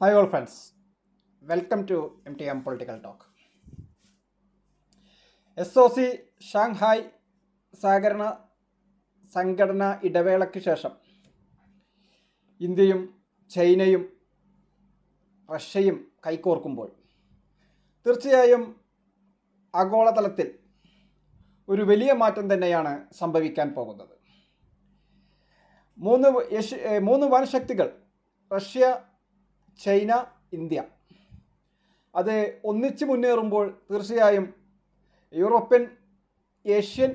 Hi all friends welcome to M T M political talk S O C Shanghai സഹകരണ സംഘടന ഇടവേളയ്ക്ക് ശേഷം ഇന്ത്യയും ചൈനയും റഷ്യയും കൈകോർക്കുമ്പോൾ തീർച്ചയായും ആഗോളതലത്തിൽ ഒരു വലിയ മാറ്റം തന്നെയാണ് സംഭവിക്കാൻ പോകുന്നത്. മൂന്ന് മൂന്ന് വൻ മൂന്ന് വൻശക്തികൾ റഷ്യ ചൈന ഇന്ത്യ. അത് ഒന്നിച്ച് മുന്നേറുമ്പോൾ തീർച്ചയായും യൂറോപ്യൻ ഏഷ്യൻ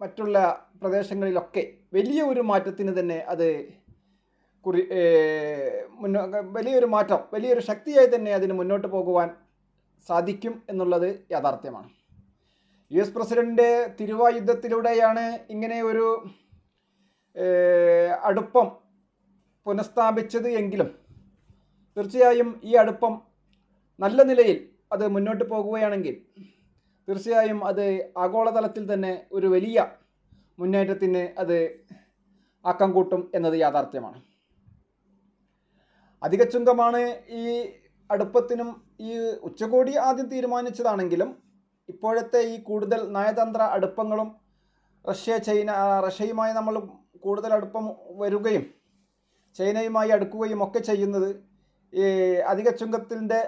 മറ്റുള്ള പ്രദേശങ്ങളിലൊക്കെ വലിയ ഒരു മാറ്റത്തിന് തന്നെ അത് കുറി മുന്നോ വലിയൊരു മാറ്റം വലിയൊരു ശക്തിയായി തന്നെ അതിന് മുന്നോട്ട് പോകുവാൻ സാധിക്കും എന്നുള്ളത് യാഥാർത്ഥ്യമാണ്. യു എസ് പ്രസിഡന്റ് തിരുവായുദ്ധത്തിലൂടെയാണ് ഇങ്ങനെ ഒരു അടുപ്പം പുനഃസ്ഥാപിച്ചത് എങ്കിലും തീർച്ചയായും ഈ അടുപ്പം നല്ല നിലയിൽ അത് മുന്നോട്ട് പോകുകയാണെങ്കിൽ തീർച്ചയായും അത് ആഗോളതലത്തിൽ തന്നെ ഒരു വലിയ മുന്നേറ്റത്തിന് അത് ആക്കം കൂട്ടും എന്നത് യാഥാർത്ഥ്യമാണ്. അധിക ചുങ്കമാണ് ഈ അടുപ്പത്തിനും ഈ ഉച്ചകോടി ആദ്യം തീരുമാനിച്ചതാണെങ്കിലും ഇപ്പോഴത്തെ ഈ കൂടുതൽ നയതന്ത്ര അടുപ്പങ്ങളും റഷ്യ ചൈന റഷ്യയുമായി നമ്മൾ കൂടുതൽ അടുപ്പം വരികയും ചൈനയുമായി അടുക്കുകയും ഒക്കെ ചെയ്യുന്നത് ഈ അധിക ചുങ്കത്തിന്റെ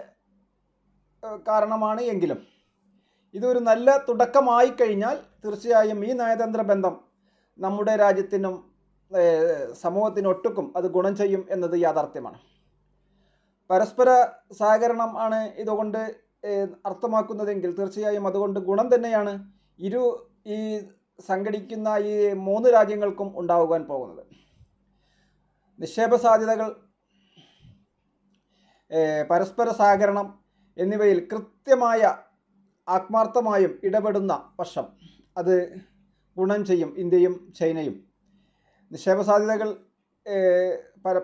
കാരണമാണ് എങ്കിലും. ഇതൊരു നല്ല തുടക്കമായി കഴിഞ്ഞാൽ തീർച്ചയായും ഈ നയതന്ത്ര ബന്ധം നമ്മുടെ രാജ്യത്തിനും സമൂഹത്തിനും ഒട്ടുക്കും അത് ഗുണം ചെയ്യും എന്നത് യാഥാർത്ഥ്യമാണ്. പരസ്പര സഹകരണം ആണ് ഇതുകൊണ്ട് അർത്ഥമാക്കുന്നതെങ്കിൽ തീർച്ചയായും അതുകൊണ്ട് ഗുണം തന്നെയാണ് ഇരു ഈ സംഘടിക്കുന്ന ഈ മൂന്ന് രാജ്യങ്ങൾക്കും ഉണ്ടാവുവാൻ പോകുന്നത്. നിക്ഷേപ സാധ്യതകൾ പരസ്പര സഹകരണം എന്നിവയിൽ കൃത്യമായ ആത്മാർത്ഥമായും ഇടപെടുന്ന പക്ഷം അത് ഗുണം ചെയ്യും ഇന്ത്യയും ചൈനയും. നിക്ഷേപ സാധ്യതകൾ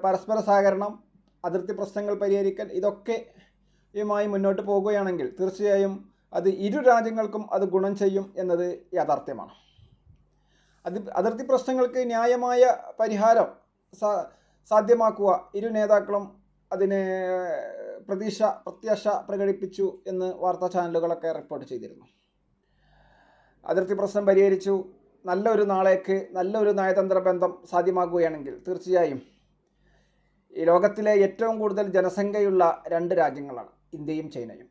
പരസ്പര സഹകരണം അതിർത്തി പ്രശ്നങ്ങൾ പരിഹരിക്കൽ ഇതൊക്കെ യുമായി മുന്നോട്ട് പോകുകയാണെങ്കിൽ തീർച്ചയായും അത് ഇരു രാജ്യങ്ങൾക്കും അത് ഗുണം ചെയ്യും എന്നത് യാഥാർത്ഥ്യമാണ്. അത് അതിർത്തി പ്രശ്നങ്ങൾക്ക് ന്യായമായ പരിഹാരം സാധ്യമാക്കുക ഇരു നേതാക്കളും അതിന് പ്രതീക്ഷ പ്രത്യാശ പ്രകടിപ്പിച്ചു എന്ന് വാർത്താ ചാനലുകളൊക്കെ റിപ്പോർട്ട് ചെയ്തിരുന്നു. അതിർത്തി പ്രശ്നം പരിഹരിച്ചു. നല്ലൊരു നാളേക്ക് നല്ലൊരു നയതന്ത്ര ബന്ധം സാധ്യമാകുകയാണെങ്കിൽ തീർച്ചയായും ഈ ലോകത്തിലെ ഏറ്റവും കൂടുതൽ ജനസംഖ്യയുള്ള രണ്ട് രാജ്യങ്ങളാണ് ഇന്ത്യയും ചൈനയും.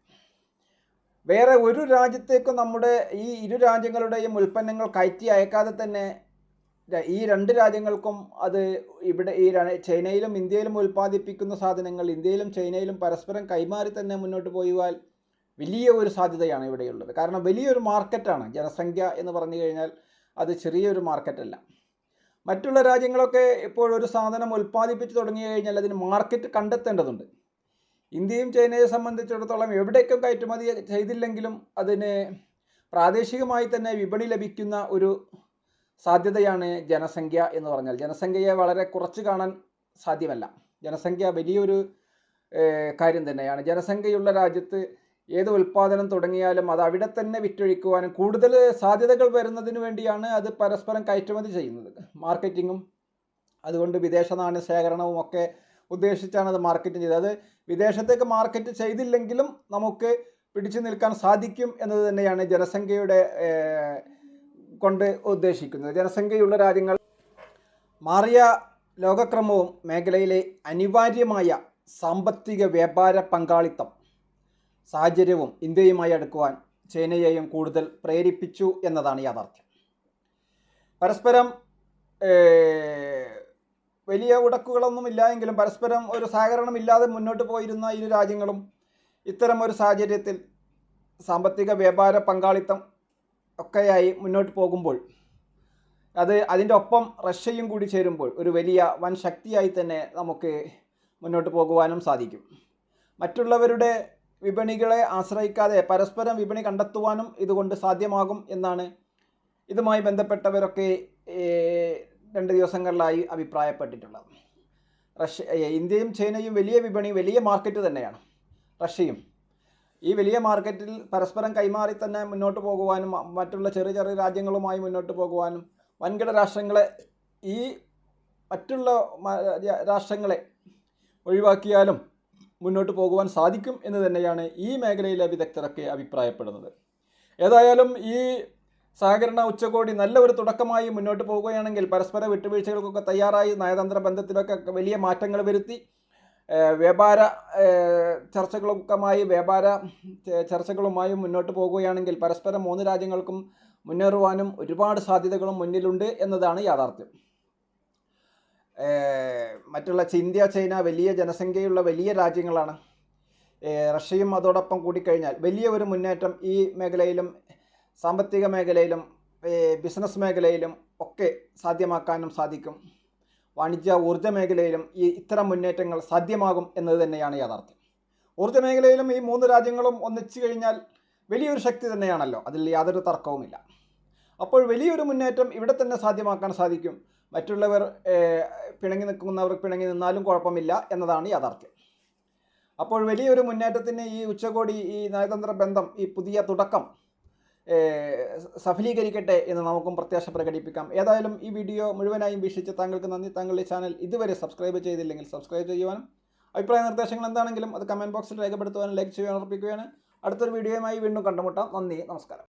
വേറെ ഒരു രാജ്യത്തേക്കും നമ്മുടെ ഈ ഇരു രാജ്യങ്ങളുടെയും ഉൽപ്പന്നങ്ങൾ കയറ്റി അയക്കാതെ തന്നെ ഈ രണ്ട് രാജ്യങ്ങൾക്കും അത് ഇവിടെ ഈ ചൈനയിലും ഇന്ത്യയിലും ഉൽപ്പാദിപ്പിക്കുന്ന സാധനങ്ങൾ ഇന്ത്യയിലും ചൈനയിലും പരസ്പരം കൈമാറി തന്നെ മുന്നോട്ട് പോയാൽ വലിയ ഒരു സാധ്യതയാണ് ഇവിടെയുള്ളത്. കാരണം വലിയൊരു മാർക്കറ്റാണ് ജനസംഖ്യ എന്ന് പറഞ്ഞു കഴിഞ്ഞാൽ അത് ചെറിയൊരു മാർക്കറ്റല്ല. മറ്റുള്ള രാജ്യങ്ങളൊക്കെ ഇപ്പോഴൊരു സാധനം ഉൽപ്പാദിപ്പിച്ച് തുടങ്ങി കഴിഞ്ഞാൽ അതിന് മാർക്കറ്റ് കണ്ടെത്തേണ്ടതുണ്ട്. ഇന്ത്യയും ചൈനയെ സംബന്ധിച്ചിടത്തോളം എവിടേക്കും കയറ്റുമതി ചെയ്തില്ലെങ്കിലും അതിന് പ്രാദേശികമായി തന്നെ വിപണി ലഭിക്കുന്ന ഒരു സാധ്യതയാണ് ജനസംഖ്യ എന്ന് പറഞ്ഞാൽ. ജനസംഖ്യയെ വളരെ കുറച്ച് കാണാൻ സാധ്യമല്ല. ജനസംഖ്യ വലിയൊരു കാര്യം തന്നെയാണ്. ജനസംഖ്യയുള്ള രാജ്യത്ത് ഏത് ഉൽപ്പാദനം തുടങ്ങിയാലും അത് അവിടെ തന്നെ വിറ്റൊഴിക്കുവാനും കൂടുതൽ സാധ്യതകൾ വരുന്നതിന് വേണ്ടിയാണ് അത് പരസ്പരം കയറ്റുമതി ചെയ്യുന്നത്. മാർക്കറ്റിങ്ങും അതുകൊണ്ട് വിദേശ നാണ്യ ശേഖരണവും ഒക്കെ ഉദ്ദേശിച്ചാണ് അത് മാർക്കറ്റ് ചെയ്തത്. അത് വിദേശത്തേക്ക് മാർക്കറ്റ് ചെയ്തില്ലെങ്കിലും നമുക്ക് പിടിച്ചു നിൽക്കാൻ സാധിക്കും എന്നത് തന്നെയാണ് ജനസംഖ്യയുടെ കൊണ്ട് ഉദ്ദേശിക്കുന്നത്. ജനസംഖ്യയുള്ള രാജ്യങ്ങൾ മാറിയ ലോകക്രമവും മേഖലയിലെ അനിവാര്യമായ സാമ്പത്തിക വ്യാപാര പങ്കാളിത്തം സാഹചര്യവും ഇന്ത്യയുമായി അടുക്കുവാൻ ചൈനയെയും കൂടുതൽ പ്രേരിപ്പിച്ചു എന്നതാണ് യാഥാർത്ഥ്യം. പരസ്പരം വലിയ ഉടക്കുകളൊന്നും ഇല്ല എങ്കിലും പരസ്പരം ഒരു സഹകരണമില്ലാതെ മുന്നോട്ട് പോയിരുന്ന ഇരു രാജ്യങ്ങളും ഇത്തരം ഒരു സാഹചര്യത്തിൽ സാമ്പത്തിക വ്യാപാര പങ്കാളിത്തം ഒക്കെയായി മുന്നോട്ട് പോകുമ്പോൾ അത് അതിന്റെ ഒപ്പം റഷ്യയും കൂടി ചേരുമ്പോൾ ഒരു വലിയ വൻ ശക്തിയായി തന്നെ നമുക്ക് മുന്നോട്ട് പോകുവാനും സാധിക്കും. മറ്റുള്ളവരുടെ വിപണികളെ ആശ്രയിക്കാതെ പരസ്പരം വിപണി കണ്ടെത്തുവാനും ഇതുകൊണ്ട് സാധ്യമാകും എന്നാണ് ഇതുമായി ബന്ധപ്പെട്ടവരൊക്കെ രണ്ട് ദിവസങ്ങളിലായി അഭിപ്രായപ്പെട്ടിട്ടുള്ളത്. റഷ്യ ഇന്ത്യയും ചൈനയും വലിയ വിപണി വലിയ മാർക്കറ്റ് തന്നെയാണ്. റഷ്യയും ഈ വലിയ മാർക്കറ്റിൽ പരസ്പരം കൈമാറി തന്നെ മുന്നോട്ട് പോകുവാനും മറ്റുള്ള ചെറിയ ചെറിയ രാജ്യങ്ങളുമായി മുന്നോട്ട് പോകുവാനും വൻകിട രാഷ്ട്രങ്ങളെ ഈ മറ്റുള്ള രാഷ്ട്രങ്ങളെ ഒഴിവാക്കിയാലും മുന്നോട്ട് പോകുവാൻ സാധിക്കും എന്ന് തന്നെയാണ് ഈ മേഖലയിലെ വിദഗ്ധരൊക്കെ അഭിപ്രായപ്പെടുന്നത്. ഏതായാലും ഈ സഹകരണ ഉച്ചകോടി നല്ല ഒരു തുടക്കമായി മുന്നോട്ട് പോവുകയാണെങ്കിൽ പരസ്പര വിട്ടുവീഴ്ചകൾക്കൊക്കെ തയ്യാറായി നയതന്ത്ര ബന്ധത്തിലൊക്കെ വലിയ മാറ്റങ്ങൾ വരുത്തി വ്യാപാര ചർച്ചകളുമായി വ്യാപാര ചർച്ചകളുമായി മുന്നോട്ട് പോകുകയാണെങ്കിൽ പരസ്പരം മൂന്ന് രാജ്യങ്ങൾക്കും മുന്നേറുവാനും ഒരുപാട് സാധ്യതകളും മുന്നിലുണ്ട് എന്നതാണ് യാഥാർത്ഥ്യം. മറ്റുള്ള ഇന്ത്യ ചൈന വലിയ ജനസംഖ്യയുള്ള വലിയ രാജ്യങ്ങളാണ്. റഷ്യയും അതോടൊപ്പം കൂടിക്കഴിഞ്ഞാൽ വലിയ ഒരു മുന്നേറ്റം ഈ മേഖലയിലും സാമ്പത്തിക മേഖലയിലും ബിസിനസ് മേഖലയിലും ഒക്കെ സാധ്യമാക്കാനും സാധിക്കും. വാണിജ്യ ഊർജ മേഖലയിലും ഈ ഇത്തരം മുന്നേറ്റങ്ങൾ സാധ്യമാകും എന്നത് തന്നെയാണ് യാഥാർത്ഥ്യം. ഊർജ മേഖലയിലും ഈ മൂന്ന് രാജ്യങ്ങളും ഒന്നിച്ചു കഴിഞ്ഞാൽ വലിയൊരു ശക്തി തന്നെയാണല്ലോ. അതിൽ യാതൊരു തർക്കവുമില്ല. അപ്പോൾ വലിയൊരു മുന്നേറ്റം ഇവിടെ തന്നെ സാധ്യമാക്കാൻ സാധിക്കും. മറ്റുള്ളവർ പിണങ്ങി നിൽക്കുന്നവർ പിണങ്ങി നിന്നാലും കുഴപ്പമില്ല എന്നതാണ് യാഥാർത്ഥ്യം. അപ്പോൾ വലിയൊരു മുന്നേറ്റത്തിന് ഈ ഉച്ചകോടി ഈ നയതന്ത്ര ബന്ധം ഈ പുതിയ തുടക്കം സഫലീകരിക്കട്ടെ എന്ന് നമുക്കും പ്രത്യാശ പ്രകടിപ്പിക്കാം. ഏതായാലും ഈ വീഡിയോ മുഴുവനായും വീക്ഷിച്ച് താങ്കൾക്ക് നന്ദി. താങ്കളുടെ ചാനൽ ഇതുവരെ സബ്സ്ക്രൈബ് ചെയ്തില്ലെങ്കിൽ സബ്സ്ക്രൈബ് ചെയ്യുവാനും അഭിപ്രായ നിർദ്ദേശങ്ങൾ എന്താണെങ്കിലും അത് കമന്റ് ബോക്സിൽ രേഖപ്പെടുത്തുവാനും ലൈക്ക് ചെയ്യാൻ ഉറപ്പിക്കുകയാണ്. അടുത്തൊരു വീഡിയോയുമായി വീണ്ടും കണ്ടുമുട്ടാം. നന്ദി. നമസ്കാരം.